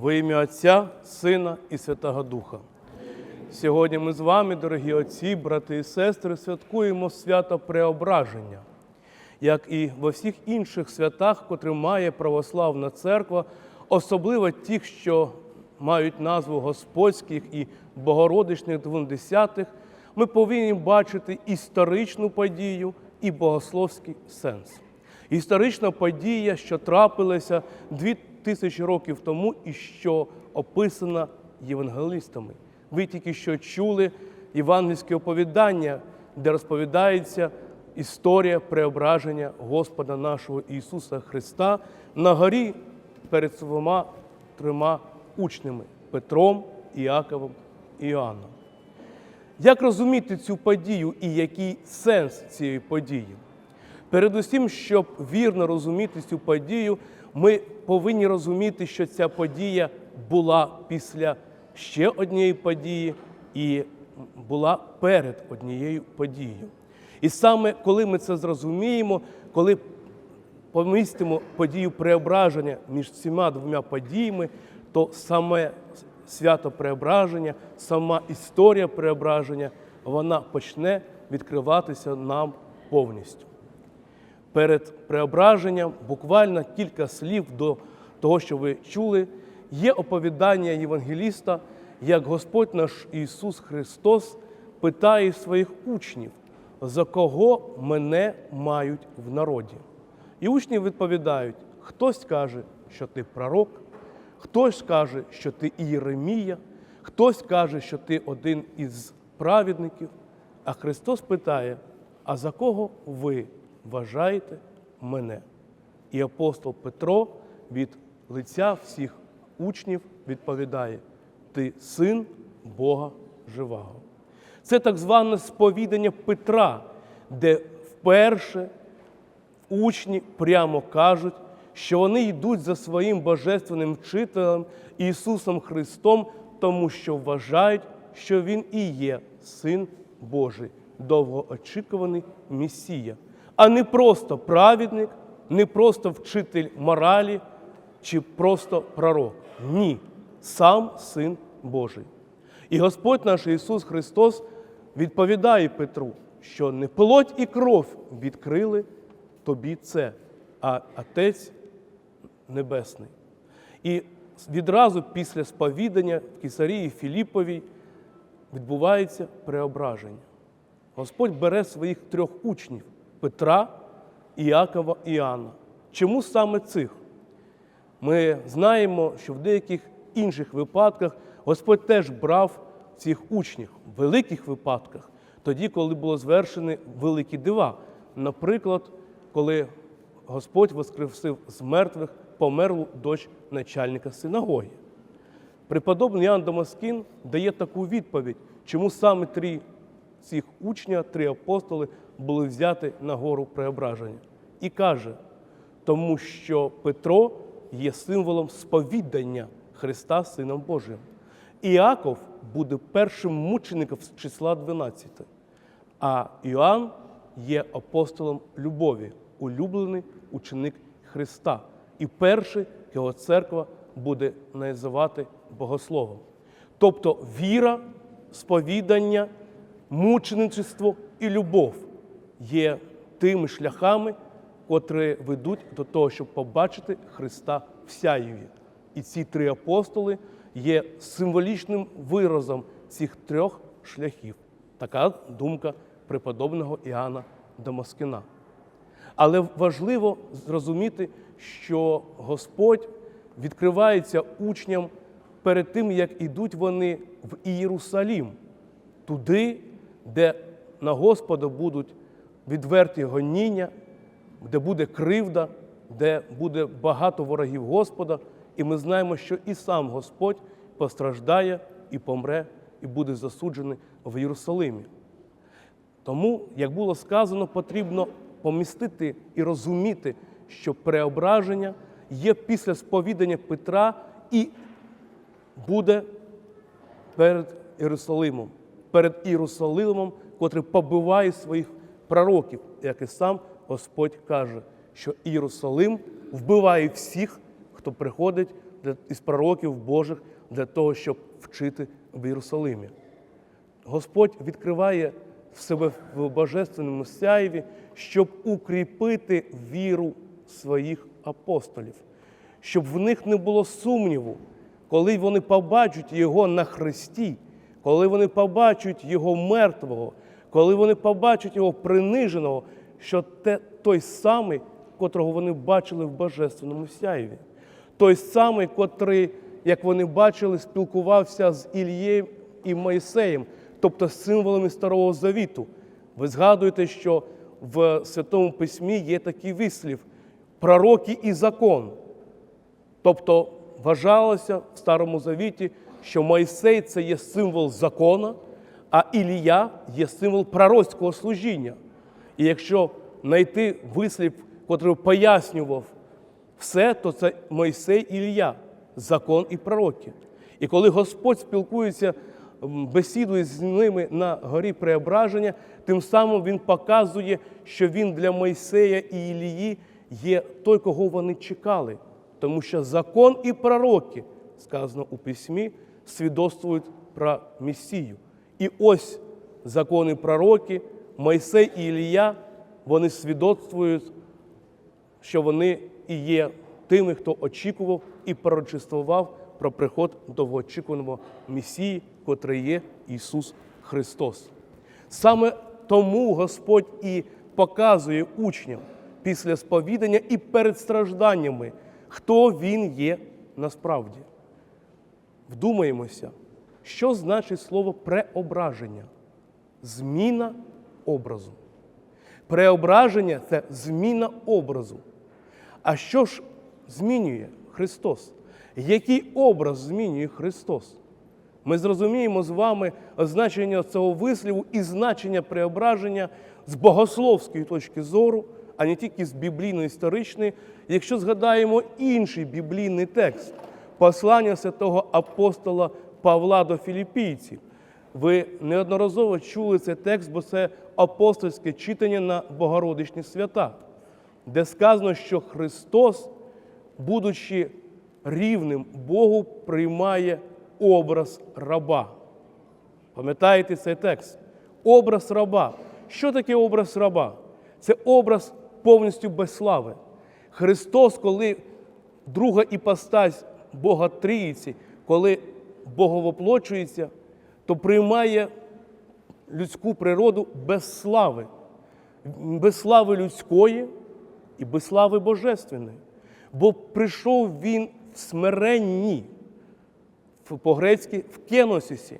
Во ім'я Отця, Сина і Святого Духа. Сьогодні ми з вами, дорогі отці, брати і сестри, святкуємо свято Преображення, як і во всіх інших святах, котрі має православна церква, особливо тих, що мають назву Господських і Богородичних двондесятих, ми повинні бачити історичну подію і богословський сенс. Історична подія, що трапилася дві тисячі років тому і що описана євангелистами. Ви тільки що чули євангельське оповідання, де розповідається історія преображення Господа нашого Ісуса Христа на горі перед двома трьома учнями Петром, Іаковом і Іоанном. Як розуміти цю подію і який сенс цієї події? Передусім, щоб вірно розуміти цю подію, ми повинні розуміти, що ця подія була після ще однієї події і була перед однією подією. І саме коли ми це зрозуміємо, коли помістимо подію преображення між цими двома подіями, то саме свято преображення, сама історія преображення, вона почне відкриватися нам повністю. Перед преображенням буквально кілька слів до того, що ви чули, є оповідання Євангеліста, як Господь наш Ісус Христос питає своїх учнів, за кого мене мають в народі. І учні відповідають: хтось каже, що ти пророк, хтось каже, що ти Ієремія, хтось каже, що ти один із праведників. А Христос питає: а за кого ви вважаєте мене? І апостол Петро від лиця всіх учнів відповідає: Ти син Бога живого. Це так зване сповідання Петра, де вперше учні прямо кажуть, що вони йдуть за своїм божественним вчителем Ісусом Христом, тому що вважають, що Він і є Син Божий, довгоочікуваний Месія, а не просто праведник, не просто вчитель моралі чи просто пророк. Ні, сам Син Божий. І Господь наш Ісус Христос відповідає Петру, що не плоть і кров відкрили тобі це, а Отець Небесний. І відразу після сповідання в Кесарії Філіповій відбувається преображення. Господь бере своїх трьох учнів Петра, Іакова і Іоанна. Чому саме цих? Ми знаємо, що в деяких інших випадках Господь теж брав цих учнів, в великих випадках, тоді, коли було звершені великі дива. Наприклад, коли Господь воскресив з мертвих померлу дочь начальника синагоги. Преподобний Ян Дамаскін дає таку відповідь, чому саме три цих учня, три апостоли були взяті на гору преображення. І каже, тому що Петро є символом сповідання Христа Сином Божим. Іаков буде першим мучеником з числа 12, а Іоанн є апостолом любові, улюблений ученик Христа. І перший його церква буде називати богословом. Тобто віра, сповідання, мученичество і любов є тими шляхами, котрі ведуть до того, щоб побачити Христа в сяєві. І ці три апостоли є символічним виразом цих трьох шляхів. Така думка преподобного Іоанна Дамаскина. Але важливо зрозуміти, що Господь відкривається учням перед тим, як ідуть вони в Ієрусалім, туди, де на Господа будуть відверті гоніння, де буде кривда, де буде багато ворогів Господа. І ми знаємо, що і сам Господь постраждає і помре, і буде засуджений в Єрусалимі. Тому, як було сказано, потрібно помістити і розуміти, що преображення є після сповідання Петра і буде перед Єрусалимом, перед Єрусалимом, котрий побиває своїх пророків, як і сам Господь каже, що Єрусалим вбиває всіх, хто приходить із пророків Божих для того, щоб вчити в Єрусалимі. Господь відкриває в себе в божественному сяєві, щоб укріпити віру своїх апостолів, щоб в них не було сумніву, коли вони побачать його на хресті, коли вони побачать його мертвого, коли вони побачать його приниженого, що те той самий, котрого вони бачили в божественному сяєві, той самий, котрий, як вони бачили, спілкувався з Ільєм і Моїсеєм, тобто з символами Старого Завіту. Ви згадуєте, що в Святому Письмі є такий вислів пророки і закон. Тобто вважалося в Старому Завіті, що Мойсей це є символ закона, а Ілія є символ пророцького служіння. І якщо знайти вислів, котрий пояснював все, то це Мойсей Ілія, закон і пророки. І коли Господь спілкується, бесідує з ними на горі преображення, тим самим Він показує, що він для Мойсея і Ілії є той, кого вони чекали. Тому що закон і пророки, сказано у письмі, свідоцтвують про Месію. І ось закони пророки, Мойсей і Ілія, вони свідоцтвують що вони і є тими, хто очікував і пророчествував про приход довгоочікуваного Месії, котрий є Ісус Христос. Саме тому Господь і показує учням після сповідання і перед стражданнями, хто Він є насправді. Вдумаємося, що значить слово преображення? Зміна образу. Преображення це зміна образу. А що ж змінює Христос? Який образ змінює Христос? Ми зрозуміємо з вами значення цього висліву і значення преображення з богословської точки зору, а не тільки з біблійно-історичної, якщо згадаємо інший біблійний текст послання святого апостола Павла до філіппійців. Ви неодноразово чули цей текст, бо це апостольське читання на Богородичні свята, де сказано, що Христос, будучи рівним Богу, приймає образ раба. Пам'ятаєте цей текст? Образ раба. Що таке образ раба? Це образ повністю без слави. Христос, коли друга іпостась Бога Трійці, коли Боговоплочується, то приймає людську природу без слави, без слави людської і без слави божественної. Бо прийшов він в смиренні, по-грецьки в кеносісі.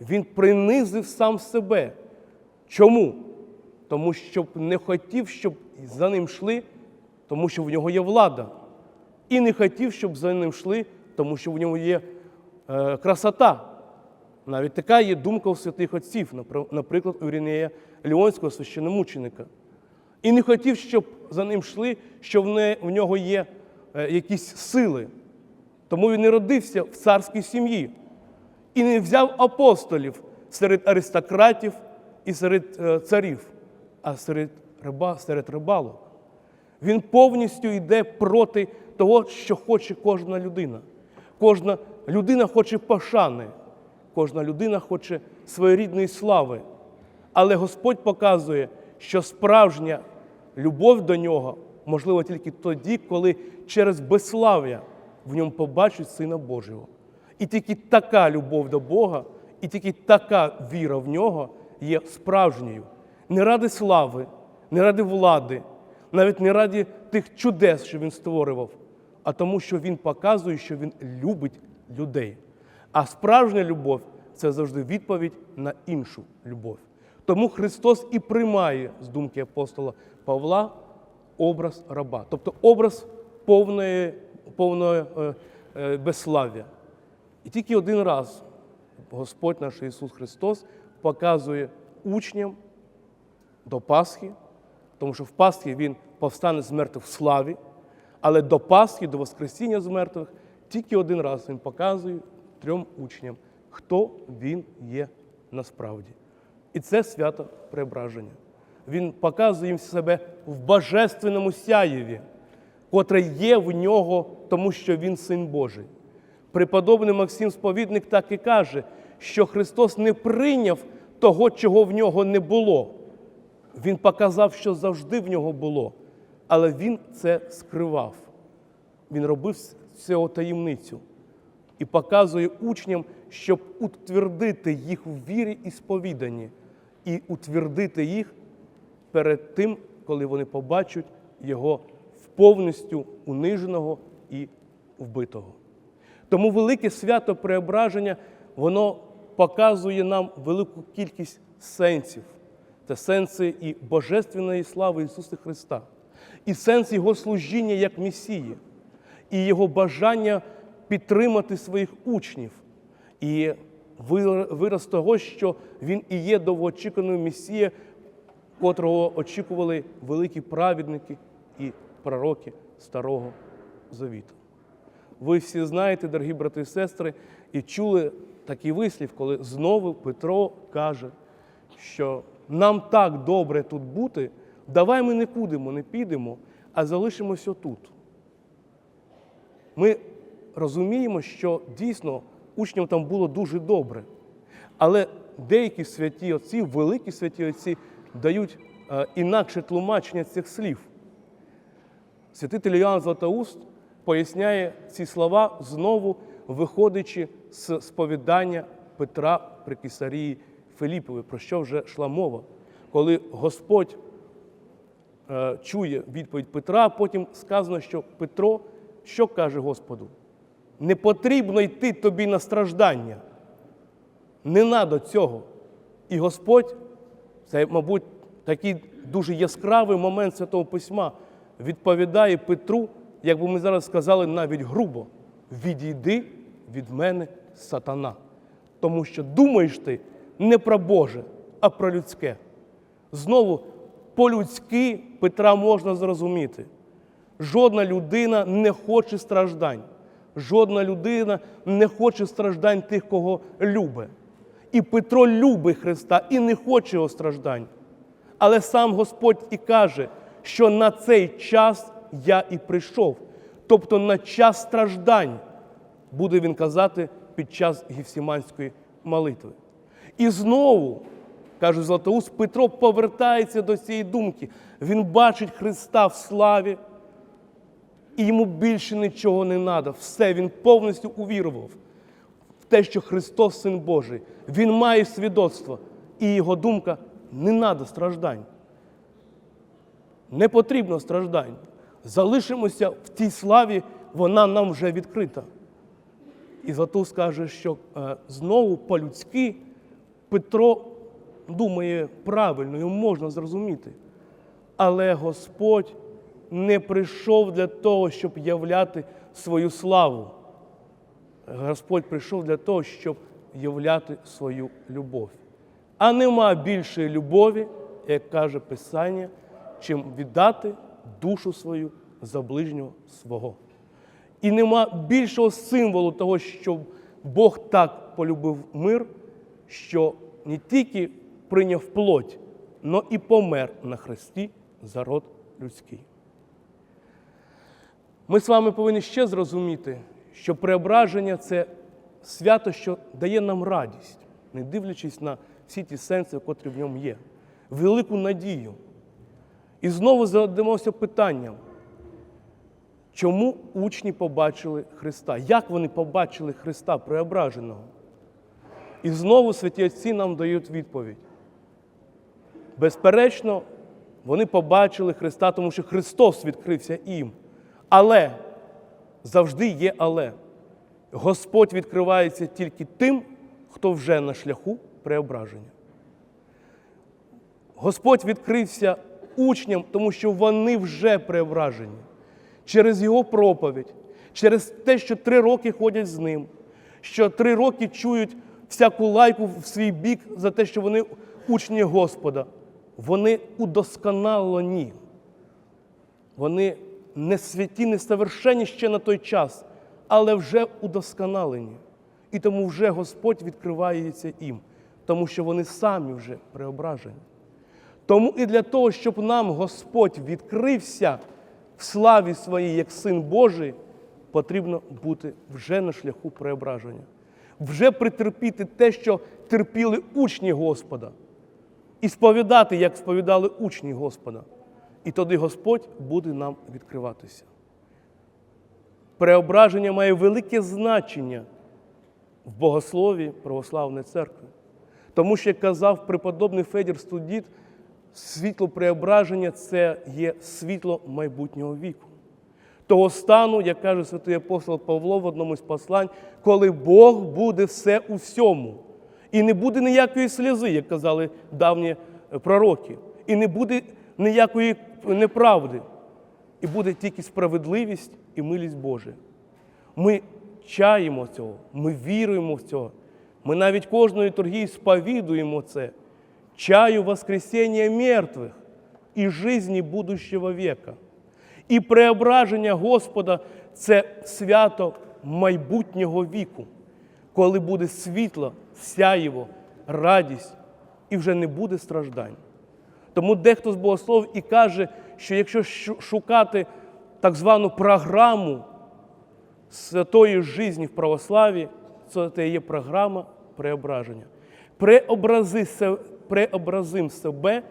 Він принизив сам себе. Чому? Тому що не хотів, щоб за ним йшли, тому що в нього є влада. І не хотів, щоб за ним йшли, тому що в нього є красота. Навіть така є думка у святих отців, наприклад, у Іринея Ліонського священомученика. І не хотів, щоб за ним йшли, що в, нього є е, якісь сили. Тому він не родився в царській сім'ї і не взяв апостолів серед аристократів і серед е, царів, а серед, риба, серед рибалок. Він повністю йде проти того, що хоче кожна людина. Кожна людина хоче пошани, кожна людина хоче своєрідної слави. Але Господь показує, що справжня любов до нього можлива тільки тоді, коли через безслав'я в ньому побачить Сина Божого. І тільки така любов до Бога, і тільки така віра в нього є справжньою. Не ради слави, не ради влади, навіть не ради тих чудес, що він створював, а тому, що він показує, що він любить людей. А справжня любов це завжди відповідь на іншу любов. Тому Христос і приймає з думки апостола Павла образ раба, тобто образ повної, повної е, е, безслав'я. І тільки один раз Господь наш Ісус Христос показує учням до Пасхи, тому що в Пасхі Він повстане з мертвих в славі, але до Пасхи, до Воскресіння з мертвих, тільки один раз Він показує трьом учням, хто Він є насправді. І це свято преображення. Він показує їм себе в божественному сяєві. котре є в нього, тому що він син Божий. Преподобний Максим Сповідник так і каже, що Христос не прийняв того, чого в нього не було. Він показав, що завжди в нього було, але він це скривав. Він робив цього таємницю і показує учням, щоб утвердити їх в вірі і сповіданні, і утвердити їх перед тим, коли вони побачать його повністю униженого і вбитого. Тому велике свято преображення, воно показує нам велику кількість сенсів. Це сенси і божественної слави Ісуса Христа, і сенс Його служіння як Месії, і Його бажання підтримати своїх учнів, і вираз того, що Він і є довгоочікуваною Месія, котрого очікували великі праведники і пророки Старого Завіту. Ви всі знаєте, дорогі брати і сестри, і чули такий вислів, коли знову Петро каже, що нам так добре тут бути, давай ми не кудимо, не підемо, а залишимося тут. Ми розуміємо, що дійсно учням там було дуже добре. Але деякі святі отці, великі святі отці, дають е, інакше тлумачення цих слів. Святитель Іоанн Златоуст поясняє ці слова знову виходячи з сповідання Петра при Кесарії Филіпові, про що вже йшла мова, коли Господь чує відповідь Петра, а потім сказано, що Петро що каже Господу? Не потрібно йти тобі на страждання. Не треба цього. І Господь, це, мабуть, такий дуже яскравий момент Святого Письма, відповідає Петру, як би ми зараз сказали, навіть грубо: відійди від мене, сатана. Тому що думаєш ти не про Боже, а про людське. Знову, по-людськи Петра можна зрозуміти. Жодна людина не хоче страждань. Жодна людина не хоче страждань тих, кого любить. І Петро любить Христа і не хоче його страждань. Але сам Господь і каже, що на цей час я і прийшов. Тобто на час страждань, буде він казати під час Гефсіманської молитви. І знову, каже Златоуст, Петро повертається до цієї думки. Він бачить Христа в славі, і йому більше нічого не треба. Все, він повністю увірував в те, що Христос Син Божий. Він має свідоцтво. І його думка не треба страждань. Не потрібно страждань. Залишимося в тій славі, вона нам вже відкрита. І Златус скаже, що е, знову по-людськи Петро думає правильно, його можна зрозуміти. Але Господь не прийшов для того, щоб являти свою славу. Господь прийшов для того, щоб являти свою любов. А нема більшої любові, як каже Писання, чим віддати душу свою за ближнього свого. І нема більшого символу того, що Бог так полюбив мир, що не тільки прийняв плоть, но і помер на хресті за род людський. Ми з вами повинні ще зрозуміти, що преображення це свято, що дає нам радість, не дивлячись на всі ті сенси, котрі в ньому є, велику надію. І знову задамося питанням, чому учні побачили Христа? Як вони побачили Христа преображеного? І знову святі Отці нам дають відповідь. Безперечно, вони побачили Христа, тому що Христос відкрився їм. Але завжди є але. Господь відкривається тільки тим, хто вже на шляху преображення. Господь відкрився учням, тому що вони вже преображені через Його проповідь, через те, що три роки ходять з ним, що три роки чують всяку лайку в свій бік за те, що вони учні Господа. Вони удосконалені. Вони не святі, не совершені ще на той час, але вже удосконалені. І тому вже Господь відкривається їм, тому що вони самі вже преображені. Тому і для того, щоб нам Господь відкрився, в славі своїй, як син Божий, потрібно бути вже на шляху преображення, вже притерпіти те, що терпіли учні Господа, і сповідати, як сповідали учні Господа. І тоді Господь буде нам відкриватися. Преображення має велике значення в богослові православної церкви. Тому що, як казав преподобний Федір Студіт, світло преображення це є світло майбутнього віку. Того стану, як каже святий апостол Павло в одному з послань, коли Бог буде все у всьому. І не буде ніякої сльози, як казали давні е, пророки, і не буде ніякої неправди, і буде тільки справедливість і милість Божа. Ми чаємо цього, ми віруємо в цього. Ми навіть кожної торгії сповідуємо це. Чаю воскресіння мертвих і жизни будущого века. І преображення Господа це свято майбутнього віку, коли буде світло, сяєво, радість і вже не буде страждань. Тому дехто з богословів і каже, що якщо шукати так звану програму святої житті в православі, це є програма преображення. Преобрази, преобразим себе,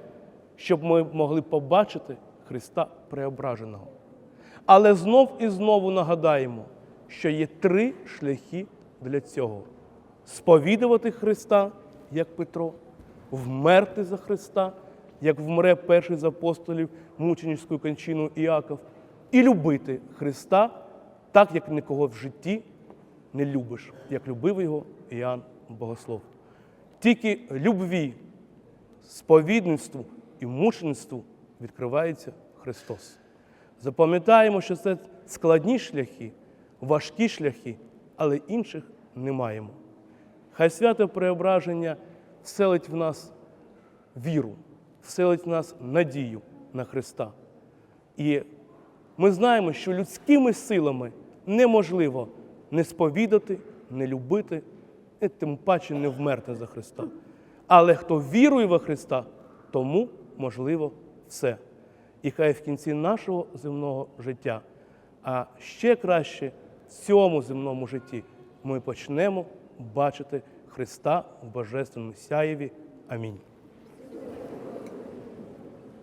щоб ми могли побачити Христа преображеного. Але знов і знову нагадаємо, що є три шляхи для цього: сповідувати Христа, як Петро, вмерти за Христа, як вмре перший з апостолів мученическою кончиною Іаков, і любити Христа так, як нікого в житті не любиш, як любив його Іоанн Богослов. Тільки любві, сповідництву і мучеництву відкривається Христос. Запам'ятаємо, що це складні шляхи, важкі шляхи, але інших не маємо. Хай свято преображення вселить в нас віру, вселить в нас надію на Христа. І ми знаємо, що людськими силами неможливо не сповідати, не любити, і тим паче не вмерти за Христа. Але хто вірує во Христа, тому можливо все. І хай в кінці нашого земного життя, а ще краще цьому земному житті ми почнемо бачити Христа в Божественному сяєві. Амінь.